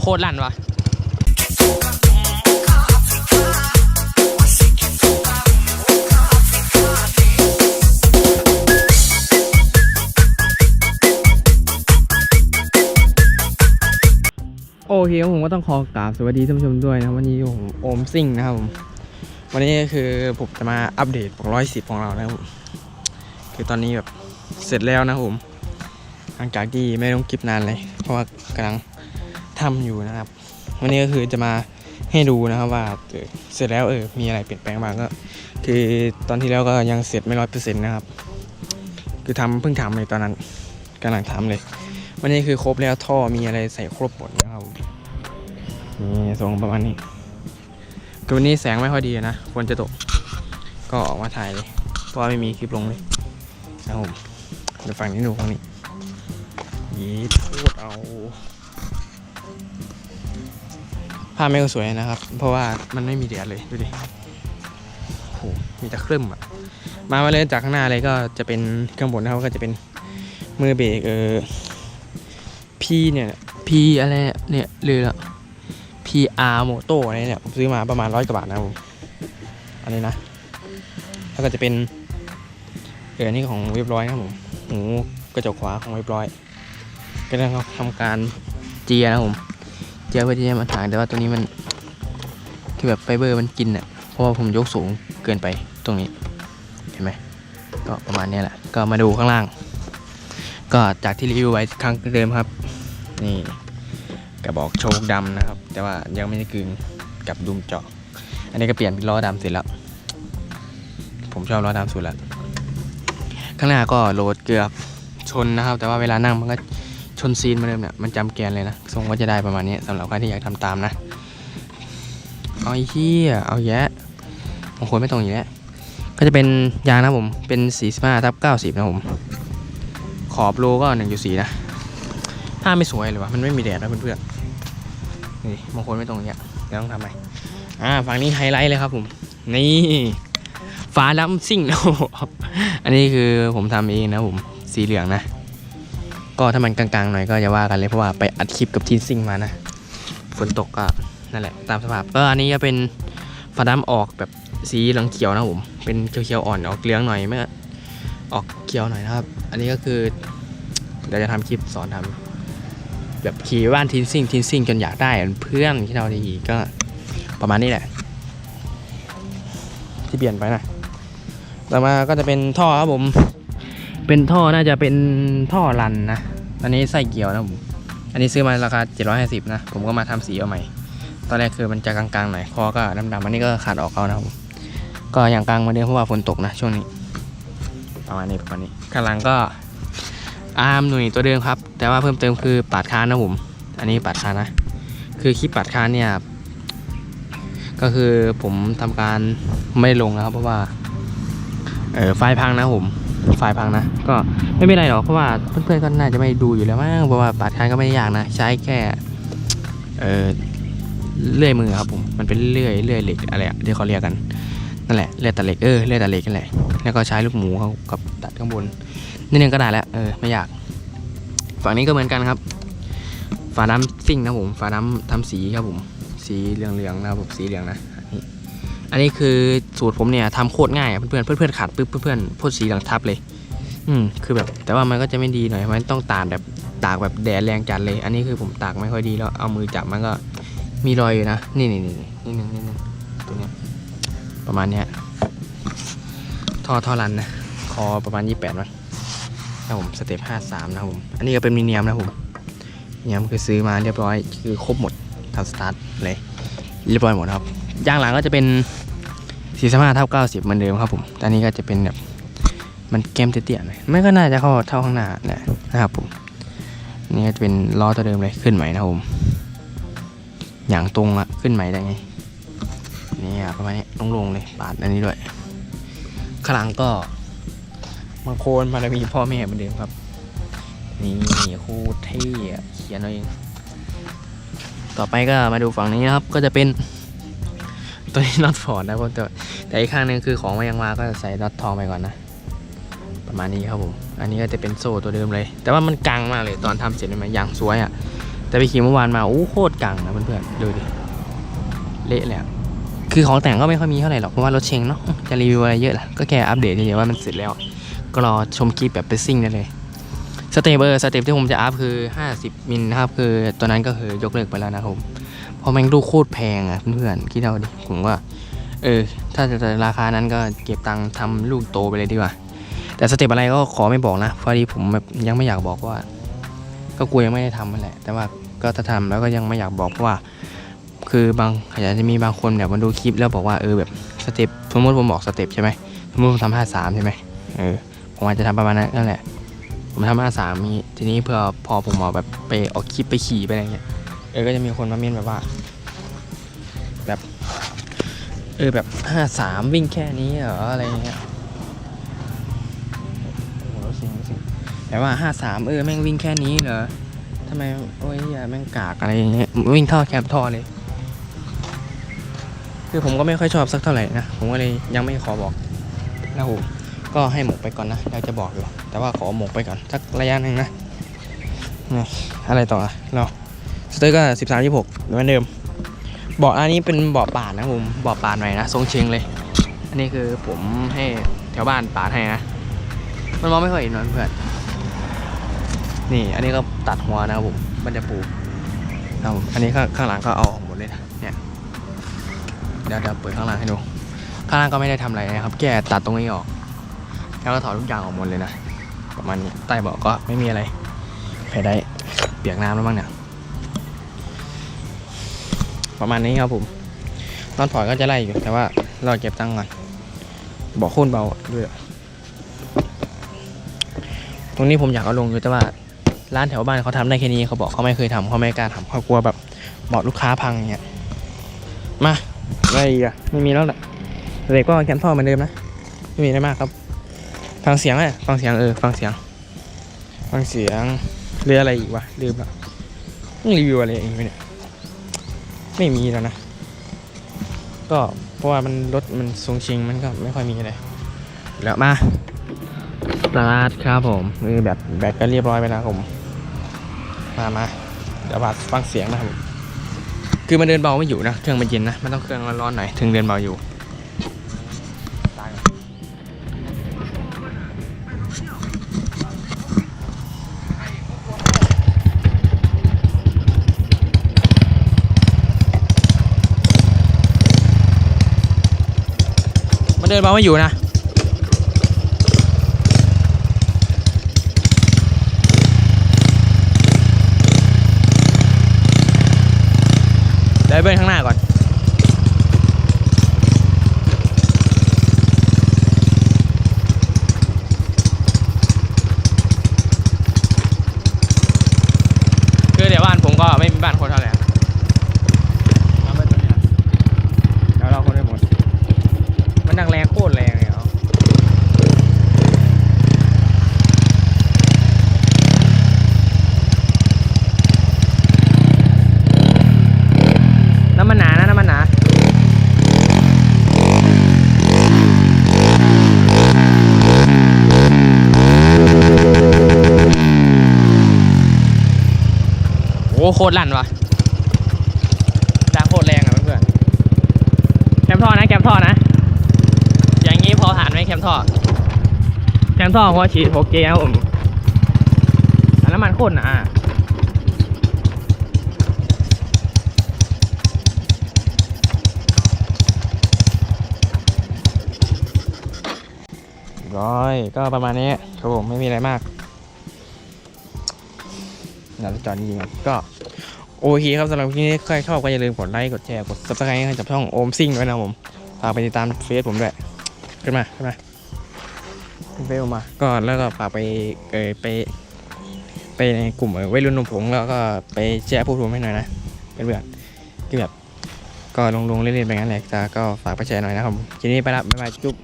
โคตรลั่นวะโอเคผมก็ต้องขอกราบสวัสดีท่านผู้ชมด้วยนะวันนี้ผมโอมซิ่งนะครับผมวันนี้คือผมจะมาอัปเดตบอกร้อยสิบของเรานะครับผมคือตอนนี้แบบเสร็จแล้วนะผมหลังจากที่ไม่ต้องคลิปนานเลย เพราะว่ากำลัง ทำอยู่นะครับ วันนี้ก็คือจะมาให้ดูนะครับว่าเสร็จแล้วเออมีอะไรเปลี่ยนแปลงบ้างก็ คือตอนที่แล้วก็ยังเสร็จไม่ร้อยเปอร์เซ็นต์นะครับ คือทำเพิ่งทำเลยตอนนั้นกำลังทำเลย วันนี้คือครบแล้วท่อมีอะไรใส่ครบหมดนะครับนี่ทรงประมาณนี้คือวันนี้แสงไม่ค่อยดีนะฝนจะตกก็ออกมาถ่ายเลยเพราะว่าไม่มีคลิปลงเลยนะครับผมเดี๋ยวฝั่งนี้ดูฝั่งนี้ยีดพูดเอาาพไม่ก็สวยนะครับ เพราะว่ามันไม่มีแดดเลยดูดิโอ้โหมีแต่ครึ่มอะมามาเลยจากข้างหน้าเลยก็จะเป็นข้างบนนะครับก็จะเป็นมือเบรกเออพีเนี่ยพีอะไรเนี่ยเรือละ PR Moto อะไรเนี่ยผมซื้อมาประมาณร้อยกว่าบาทนะผมอันนี้นะ แล้วก็จะเป็นเออนี่ของเรียบร้อยนะครับผมหูกระจกขวาของเรียบร้อยก็ต้องทำการเจียนะผม เจียเพื่อที่จะมาถางแต่ว่าตัวนี้มันที่แบบไฟเบอร์มันกินอะเพราะว่าผมยกสูงเกินไปตรงนี้เห็นไหมก็ประมาณนี้แหละก็มาดูข้างล่าง ก็จากที่รีวิวไว้ครั้งเดิมครับ นี่กระบอกโชคดำนะครับ แต่ว่ายังไม่ได้กึงกับดุมเจาะ อันนี้ก็เปลี่ยนเป็นล้อดำเสร็จแล้ว ผมชอบล้อดำสุดละข้างหน้าก็โหลดเกือบชนนะครับ แต่ว่าเวลานั่งมันก็ ชนซีนมาเดิมเนี่ยมันจำแกนเลยนะทรงก็จะได้ประมาณนี้สำหรับใครที่อยากทำตามนะเอาไอ้เหี้ยเอาแยะบางคนไม่ตรงอย่างแยก็จะเป็นยางนะผมเป็น45ทับ90 นะผม ขอบโลก็1.4นะถ้าไม่สวยเลยวะมันไม่มีแดดนะเพื่อนๆนี่บางคนไม่ตรงอย่างเงี้ยเดี๋ยวต้องทำไงอ่าฝั่งนี้ไฮไลท์เลยครับผม นี่ฟ้าล้ำซิ่งนะอันนี้คือผมทำเองนะผมสีเหลืองนะ ก็ถ้ามันกลางๆหน่อยก็อย่าว่ากันเลยเพราะว่าไปอัดคลิปกับทีนซิ่งมานะฝนตกก็นั่นแหละตามสภาพก็อันนี้จะเป็นฟ้าดำออกแบบสีเหลืองเขียวนะผมเป็นเขียวๆอ่อนออกเหลืองหน่อยเมื่อออกเขียวหน่อยนะครับ อันนี้ก็คือเดี๋ยวจะทำคลิปสอนทำแบบขี่บ้านทีนซิ่งทีนซิ่งจนอยากได้เพื่อนที่เราดีก็ประมาณนี้แหละ ที่เปลี่ยนไปนะต่อมาก็จะเป็นท่อครับผม เป็นท่อน่าจะเป็นท่อรันนะ อันนี้ใส่เกี่ยวนะผม อันนี้ซื้อมาราคา 750 นะ ผมก็มาทำสีเอาใหม่ ตอนแรกคือมันจะกลางๆหน่อย คอก็ดำๆอันนี้ก็ขาดออกเอานะผม ก็อย่างกลางมาเดิมเพราะว่าฝนตกนะช่วงนี้ ประมาณนี้ประมาณนี้ข้างหลังก็อาร์มหนุ่ยตัวเดิมครับ แต่ว่าเพิ่มเติมคือปาดคานนะผม อันนี้ปาดคานนะ คือคลิปปาดคานเนี่ย ก็คือผมทำการไม่ลงนะครับ เพราะว่า เออไฟพังนะผม ไฟล์พังนะ ก็ไม่เป็นไรหรอกเพราะว่าเพื่อนๆก็น่าจะไม่ดูอยู่แล้วมั้งเพราะว่าปาดคานก็ไม่ได้ยากนะ ใช้แค่เออเลื่อยมือครับผมมันเป็นเลื่อยเลื่อยเหล็กอะไรที่เขาเรียกกันนั่นแหละเลื่อยตัดเหล็กเออเลื่อยตัดเหล็กนั่นแหละแล้วก็ใช้ลูกหมูเขากับตัดข้างบนนิดนึงก็ได้แล้วเออไม่ยาก ฝั่งนี้ก็เหมือนกันครับ ฝาน้ำซิ่งนะผมฝาน้ำทำสีครับผม สีเหลืองๆนะครับผมสีเหลืองนะ อันนี้คือสูตรผมเนี่ยทำโคตรง่ายอะเพื่อนเพื่อนขาดปุ๊บเพื่อนพ่นสีหลังทับเลย อืมคือแบบแต่ว่ามันก็จะไม่ดีหน่อยมันต้องตากแบบตากแบบแดดแรงจัดเลย อันนี้คือผมตากไม่ค่อยดีแล้วเอามือจับมันก็มีรอยอยู่นะนี่นี่นี่นี่นึงนี่นึงตัวเนี้ยประมาณเนี้ยท่อท่อรันนะคอประมาณ 28มั้งนะผมสเต็ป53 นะครับผมอันนี้ก็เป็นมีเนียมนะผมมีเนียมคือซื้อมาเรียบร้อยคือครบหมดทำสตาร์ทเลยเรียบร้อยหมดครับ ยางหลังก็จะเป็นสี่สิบห้าเท่าเก้าสิบเหมือนเดิมครับผมตอนนี้ก็จะเป็นแบบมันแก้มเตี้ยๆหน่อยไม่ก็น่าจะเข้าเท่าข้างหน้าแหละนะครับผมนี่ก็จะเป็นล้อตัวเดิมเลยขึ้นใหม่นะครับผมอย่างตรงอะขึ้นใหม่ได้ไงนี่อะประมาณนี้ลงๆเลยปาดอันนี้ด้วยข้างหลังก็มาโคนมาแล้วมีพ่อแม่เหมือนเดิมครับ นี่โคตรเท่เขียนเอาเอง ต่อไปก็มาดูฝั่งนี้นะครับ ก็จะเป็น ตัวนี้น็อตฟอร์ดนะผมแต่แต่อีกข้างหนึงคือของมายังมาก็ใส่น็อตทองไปก่อนนะ ประมาณนี้ครับผม อันนี้ก็จะเป็นโซ่ตัวเดิมเลย แต่ว่ามันกลางมากเลยตอนทำเสร็จเลยมันอย่างสวยอะ่ะ แต่ไปขี่เมื่อวานมาโอ้โคตรกังนะเพื่อนๆดูดิเละเลยคือของแต่งก็ไม่ค่อยมีเท่าไหร่หรอกเพราะว่ารถเชงเนาะจะรีวิวอะไรเยอะล่ะก็แค่อัปเดตเฉยๆว่ามันเสร็จแล้ว ก็รอชมคลิปแบบไปซิ่งได้เลยสเต็ปเออสเต็ปที่ผมจะอัพคือ 50 มิลนะครับคือตัวนั้นก็คือยกเลิกไปแล้วนะครับผม เพราะแม่งดูกโคตรแพงอะเพื่อนๆคิดเอาดิผมว่า เออ ถ้าจะราคานั้นก็เก็บตังค์ทำลูกโตไปเลยดีกว่า แต่สเต็ปอะไรก็ขอไม่บอกนะเพราะดีผมแบบยังไม่อยากบอกว่า ก็กลัวยังไม่ได้ทำนั่นแหละ แต่ว่าก็ถ้าทำแล้วก็ยังไม่อยากบอกเพราะว่า คือบางอาจจะมีบางคนแบบมาดูคลิปแล้วบอกว่าเออแบบสเต็ปสมมติผมบอกสเต็ปใช่ไหมสมมติผมทำห้าสามใช่ไหมเออผมอาจจะทำประมาณนั้นนั่นแหละ ผมทำห้าสามนี้ทีนี้เพื่อพอผมเอาแบบไปออกคลิปไปขี่ไปอะไรเงี้ย เออก็จะมีคนมาเม้นแบบว่า แบบ เออแบบห้าสามวิ่งแค่นี้เหรออะไรเงี้ยโอ้โหสึกรู้สึกแต่ว่าห้าสามเออแม่งวิ่งแค่นี้เหรอทำไมโอ้ยอย่าแม่งกากอะไรอย่างเงี้ยวิ่งเท่าแคบท่อเลย คือผมก็ไม่ค่อยชอบสักเท่าไหร่นะ ผมก็เลยยังไม่ขอบอกนะผมก็ให้หมกไปก่อนนะเราจะบอกอยู่แต่ว่าขอหมกไปก่อนสักระยะหนึ่งนะอะไรต่อเรา สเตอร์ก็สิบสามยี่หกเหมือนเดิมเบาะอันนี้เป็นเบาะป่านนะผมเบาะป่านใหม่นะทรงเชิงเลย อันนี้คือผมให้แถวบ้านป่านให้นะมันมองไม่ค่อยเห็นนเพื่อนนี่ อันนี้ก็ตัดหัวนะครับผมมันจะปูนะครับอันนี้ข้างางหลังก็เอาออกหมดเลยนะเนี่ยเดี๋ยวเดี๋ยวเปิดข้างหล่างให้ดูข้างล่างก็ไม่ได้ทำอะไรนะครับ แค่ตัดตรงนี้ออก แล้วก็ถอดทุกอย่างออกหมดเลยนะประมาณนี้ใต้เบาะก็ไม่มีอะไรแผ่ได้เปียกน้ำแล้วบ้างเนี่ย ประมาณนี้ครับผม ตอนถอดก็จะไล่อยู่แต่ว่าเราเก็บตังค์ก่อนเบาะโค่นเบาด้วยตรงนี้ผมอยากเอาลงอยู่แต่ว่าร้านแถวบ้านเขาทำได้แค่นี้เขาบอกเขาไม่เคยทำเขาไม่กล้าทำเขากลัวแบบเบาะลูกค้าพังเงี้ยมาอะไรอีกอะไม่มีแล้วแหละเด็กก็แคนท่อเหมือนเดิมนะไม่มีอะไรมากครับ ฟังเสียงเลยฟังเสียงเออฟังเสียง ฟังเสียงเรืออะไรอีกวะลืมละรีวิวอะไรอีกไหมเนี่ย ไม่มีแล้วนะ ก็เพราะว่ามันรถมันสูงชิงมันก็ไม่ค่อยมีอะไรแล้วมาสตาร์ทครับผมมือแบบแบตก็เรียบร้อยไปแล้วผม มามาเดี๋ยวมาฟังเสียงนะครับผมคือมันเดินเบาไม่อยู่นะ เครื่องมันเย็นนะ มันต้องเครื่องร้อนๆหน่อย ถึงเดินเบาอยู่ เดินเบาไม่อยู่นะเดี๋ยวเบิ้ลข้างหน้าก่อน คือเดี๋ยวบ้านผมก็ไม่มีบ้านคนเท่าไหร่อะเอาเบิ้ลตัวเนี้ยเดี๋ยวเราคนได้หมด มันดังแรงโคตรแรงเลยเหรอน้ำมันหนานะน้ำมันหนา โอ้โคตรลั่นว่ะดังโคตรแรงอะเพื่อนๆแคมท่อนะแคมท่อนะ อย่างนี้พอผ่านไหมแคมท่อ แคมท่อเพราะฉีด 6G ครับผมอันน้ำมันโคตรหนาร้อยก็ประมาณนี้ครับผมไม่มีอะไรมากเดี๋ยวเราจอดจริงๆก่อนก็ โอเคครับสำหรับคลิปนี้ใครชอบก็อย่าลืมกดไลค์กดแชร์กด subscribe ให้กับช่องโอมซิ่งด้วยนะผมฝากไปติดตามเฟซผมด้วยขึ้นมาขึ้นมาขึ้นเฟซผมมา ก็แล้วก็ฝากไปเออไป ไปในกลุ่มวัยรุ่นหนุ่มผงแล้วก็ไปแชร์พูดผมให้หน่อยนะเพื่อนๆที่แบบก็ลงๆเล่นๆไปงั้นแหละแต่ก็ฝากไปแชร์หน่อยนะครับทีนี้ไปละบ๊ายบายจุ๊บ